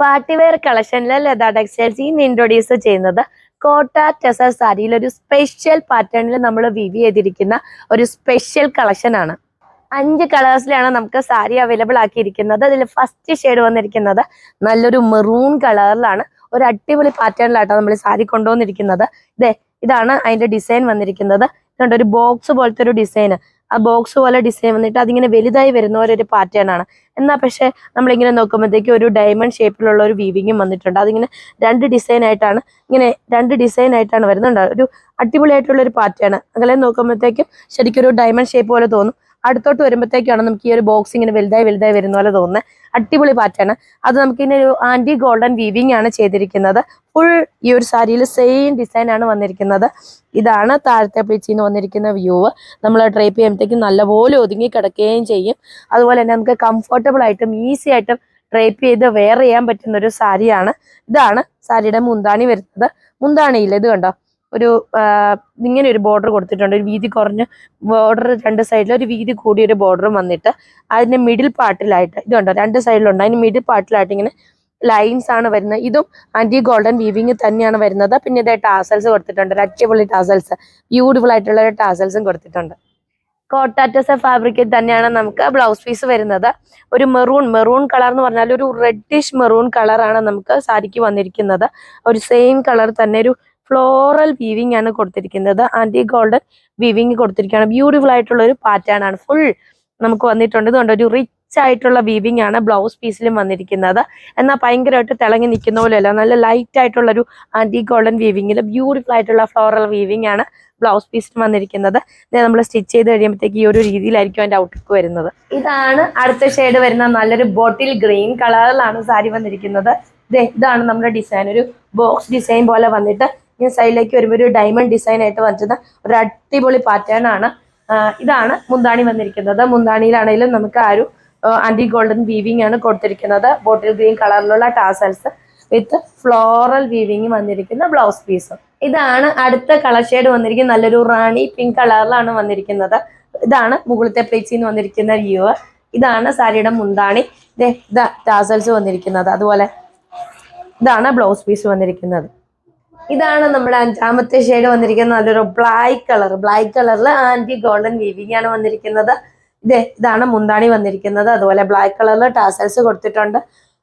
Party wear കളക്ഷനിലെ Latha textiles ഇന്ന് introduce ചെയ്യുന്നത്? കോട്ട ടെസർ സാരിയിൽ ഒരു സ്പെഷ്യൽ പാറ്റേണിൽ നമ്മൾ വിവി ചെയ്തിരിക്കുന്ന ഒരു സ്പെഷ്യൽ കളക്ഷൻ ആണ്. അഞ്ച് കളേഴ്സിലാണ് നമുക്ക് സാരി അവൈലബിൾ ആക്കിയിരിക്കുന്നത്. അതിൽ ഫസ്റ്റ് ഷെയ്ഡ് വന്നിരിക്കുന്നത് നല്ലൊരു മെറൂൺ കളറിലാണ് ഒരു അടിപൊളി പാറ്റേണിലായിട്ടാണ് നമ്മൾ സാരി കൊണ്ടുവന്നിരിക്കുന്നത്. ഇതേ ഇതാണ് അതിന്റെ ഡിസൈൻ വന്നിരിക്കുന്നത്. ഇതുണ്ട് ഒരു ബോക്സ് പോലത്തെ ഒരു ഡിസൈൻ ആ ബോക്സ് പോലെ ഡിസൈൻ വന്നിട്ട് അതിങ്ങനെ വലുതായി വരുന്ന ഒരു പാറ്റേൺ ആണ്. എന്നാൽ പക്ഷേ നമ്മളിങ്ങനെ നോക്കുമ്പോഴത്തേക്ക് ഒരു ഡയമണ്ട് ഷേപ്പിലുള്ള ഒരു വീവിങ്ങും വന്നിട്ടുണ്ട്. അതിങ്ങനെ രണ്ട് ഡിസൈൻ ആയിട്ടാണ് ഇങ്ങനെ രണ്ട് ഡിസൈൻ ആയിട്ടാണ് വരുന്നുണ്ട്. ഒരു അടിപൊളിയായിട്ടുള്ള ഒരു പാറ്റേൺ അങ്ങനെ നോക്കുമ്പോഴത്തേക്കും ശരിക്കും ഒരു ഡയമണ്ട് ഷേപ്പ് പോലെ തോന്നും. അടുത്തോട്ട് വരുമ്പോഴത്തേക്കാണ് നമുക്ക് ഈ ഒരു ബോക്സ് ഇങ്ങനെ വലുതായി വലുതായി വരുന്ന പോലെ തോന്നുന്നത് അടിപൊളി പാറ്റേൺ അത് നമുക്ക് ഇങ്ങനെ ഒരു ആന്റി ഗോൾഡൻ വീവിംഗ് ആണ് ചെയ്തിരിക്കുന്നത്. ഫുൾ ഈ ഒരു സാരിയിൽ സെയിം ഡിസൈൻ ആണ് വന്നിരിക്കുന്നത്. ഇതാണ് താഴത്തെ പ്ലീച്ചിൽ നിന്ന് വന്നിരിക്കുന്ന വ്യൂവ് നമ്മൾ ഡ്രൈപ്പ് ചെയ്യുമ്പോഴത്തേക്കും നല്ലപോലെ ഒതുങ്ങി കിടക്കുകയും ചെയ്യും. അതുപോലെ തന്നെ നമുക്ക് കംഫർട്ടബിൾ ആയിട്ടും ഈസി ആയിട്ടും ഡ്രൈപ്പ് ചെയ്ത് വെയർ ചെയ്യാൻ പറ്റുന്ന ഒരു സാരിയാണ്. ഇതാണ് സാരിയുടെ മുന്താണി വരുന്നത്. മുന്താണിയില്ല? ഇത് കണ്ടോ? ഒരു ഇങ്ങനെ ഒരു ബോർഡർ കൊടുത്തിട്ടുണ്ട്. ഒരു വീതി കുറഞ്ഞ ബോർഡർ രണ്ട് സൈഡിൽ ഒരു വീതി കൂടിയ ഒരു ബോർഡറും വന്നിട്ട് അതിന്റെ മിഡിൽ പാർട്ടിലായിട്ട് ഇത് കണ്ടോ? രണ്ട് സൈഡിലുണ്ട് അതിന് മിഡിൽ പാർട്ടിലായിട്ട് ഇങ്ങനെ ലൈൻസ് ആണ് വരുന്നത്. ഇതും ആന്റി ഗോൾഡൻ വീവിങ് തന്നെയാണ് വരുന്നത്. പിന്നെ ഇതായി ടാസൽസ് കൊടുത്തിട്ടുണ്ട്. ഒരു അടിപൊളി ടാസൽസ് ബ്യൂട്ടിഫുൾ ആയിട്ടുള്ള ഒരു ടാസൽസും കൊടുത്തിട്ടുണ്ട്. കോട്ടാറ്റസ ഫാബ്രിക്കിൽ തന്നെയാണ് നമുക്ക് ബ്ലൗസ് പീസ് വരുന്നത്. ഒരു മെറൂൺ മെറൂൺ കളർ എന്ന് പറഞ്ഞാൽ ഒരു റെഡിഷ് മെറൂൺ കളറാണ് നമുക്ക് സാരിക്ക് വന്നിരിക്കുന്നത്. ഒരു സെയിം കളർ തന്നെ. ഒരു ഫ്ലോറൽ വീവിംഗ് ആണ് കൊടുത്തിരിക്കുന്നത്. ആന്റി ഗോൾഡൻ വീവിംഗ് കൊടുത്തിരിക്കുകയാണ്. ബ്യൂട്ടിഫുൾ ആയിട്ടുള്ള ഒരു പാറ്റേൺ ആണ്. ഫുൾ നമുക്ക് വന്നിട്ടുണ്ട്. ഇതുകൊണ്ട് ഒരു റിച്ച് ആയിട്ടുള്ള വീവിംഗ് ആണ് ബ്ലൗസ് പീസിലും വന്നിരിക്കുന്നത്. എന്നാൽ ഭയങ്കരമായിട്ട് തിളങ്ങി നിൽക്കുന്ന പോലെയല്ല. നല്ല ലൈറ്റ് ആയിട്ടുള്ള ഒരു ആന്റി ഗോൾഡൻ വീവിംഗിൽ ബ്യൂട്ടിഫുൾ ആയിട്ടുള്ള ഫ്ലോറൽ വീവിംഗ് ആണ് ബ്ലൗസ് പീസിൽ വന്നിരിക്കുന്നത്. നമ്മൾ സ്റ്റിച്ച് ചെയ്ത് കഴിയുമ്പോഴത്തേക്ക് ഈ ഒരു രീതിയിലായിരിക്കും ഔട്ട് ഔട്ട്ലുക്ക് വരുന്നത്. ഇതാണ് അടുത്ത ഷെയ്ഡ് വരുന്ന നല്ലൊരു ബോട്ടിൽ ഗ്രീൻ കളറിലാണ് സാരി വന്നിരിക്കുന്നത്. ഇതാണ് നമ്മുടെ ഡിസൈൻ ഒരു ബോക്സ് ഡിസൈൻ പോലെ വന്നിട്ട് ഇങ്ങനെ സൈഡിലേക്ക് വരുമ്പോൾ ഒരു ഡയമണ്ട് ഡിസൈൻ ആയിട്ട് വന്നിരുന്ന ഒരു അടിപൊളി പാറ്റേൺ ആണ്. ഇതാണ് മുന്താണി വന്നിരിക്കുന്നത്. മുന്താണിയിലാണെങ്കിലും നമുക്ക് ആ ഒരു ആന്റി ഗോൾഡൻ വീവിംഗ് ആണ് കൊടുത്തിരിക്കുന്നത്. ബോട്ടിൽ ഗ്രീൻ കളറിലുള്ള ടാസൽസ് വിത്ത് ഫ്ലോറൽ വീവിംഗ് വന്നിരിക്കുന്ന ബ്ലൗസ് പീസും ഇതാണ് അടുത്ത കളർ ഷെയ്ഡ് വന്നിരിക്കുന്നത് നല്ലൊരു റാണി പിങ്ക് കളറിലാണ് വന്നിരിക്കുന്നത്. ഇതാണ് മുകളിലത്തെ പ്ലേച്ചിൽ നിന്ന് വന്നിരിക്കുന്ന വ്യൂ ഇതാണ് സാരിയുടെ മുന്താണി. ഇതാ ടാസൽസ് വന്നിരിക്കുന്നത്. അതുപോലെ ഇതാണ് ബ്ലൗസ് പീസ് വന്നിരിക്കുന്നത്. ഇതാണ് നമ്മുടെ അഞ്ചാമത്തെ ഷെയ്ഡ് വന്നിരിക്കുന്നത്. നല്ലൊരു ബ്ലാക്ക് കളർ ബ്ലാക്ക് കളറിൽ ആന്റി ഗോൾഡൻ വീവിംഗ് ആണ് വന്നിരിക്കുന്നത്. ഇത് ഇതാണ് മുന്താണി വന്നിരിക്കുന്നത്. അതുപോലെ ബ്ലാക്ക് കളറിൽ ടാസൽസ് കൊടുത്തിട്ടുണ്ട്.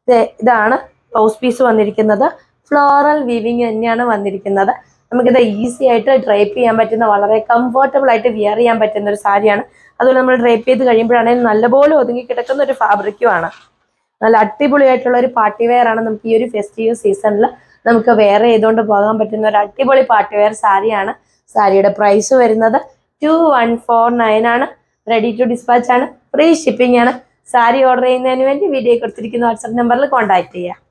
ഇത് ഇതാണ് ബ്ലൗസ് പീസ് വന്നിരിക്കുന്നത്. ഫ്ലോറൽ വീവിംഗ് തന്നെയാണ് വന്നിരിക്കുന്നത്. നമുക്കിത് ഈസി ആയിട്ട് ഡ്രൈപ്പ് ചെയ്യാൻ പറ്റുന്ന വളരെ കംഫർട്ടബിൾ ആയിട്ട് വിയർ ചെയ്യാൻ പറ്റുന്ന ഒരു സാരിയാണ്. അതുപോലെ നമ്മൾ ഡ്രൈപ്പ് ചെയ്ത് കഴിയുമ്പോഴാണെങ്കിൽ നല്ലപോലെ ഒതുങ്ങി കിടക്കുന്ന ഒരു ഫാബ്രിക്കുമാണ് നല്ല അടിപൊളിയായിട്ടുള്ള ഒരു പാർട്ടി വെയർ ആണ് നമുക്ക് ഈ ഒരു ഫെസ്റ്റീവ് സീസണിൽ നമുക്ക് വേറെ ഏതുകൊണ്ട് പോകാൻ പറ്റുന്ന ഒരു അടിപൊളി പാർട്ടി വെയർ സാരിയാണ്. സാരിയുടെ പ്രൈസ് വരുന്നത് ടു വൺ ഫോർ നയൻ ആണ്. റെഡി ടു ഡിസ്പാച്ച് ആണ്. ഫ്രീ ഷിപ്പിംഗ് ആണ്. സാരി ഓർഡർ ചെയ്യുന്നതിന് വേണ്ടി വീഡിയോ കൊടുത്തിരിക്കുന്ന വാട്സപ്പ് നമ്പറിൽ കോൺടാക്ട് ചെയ്യുക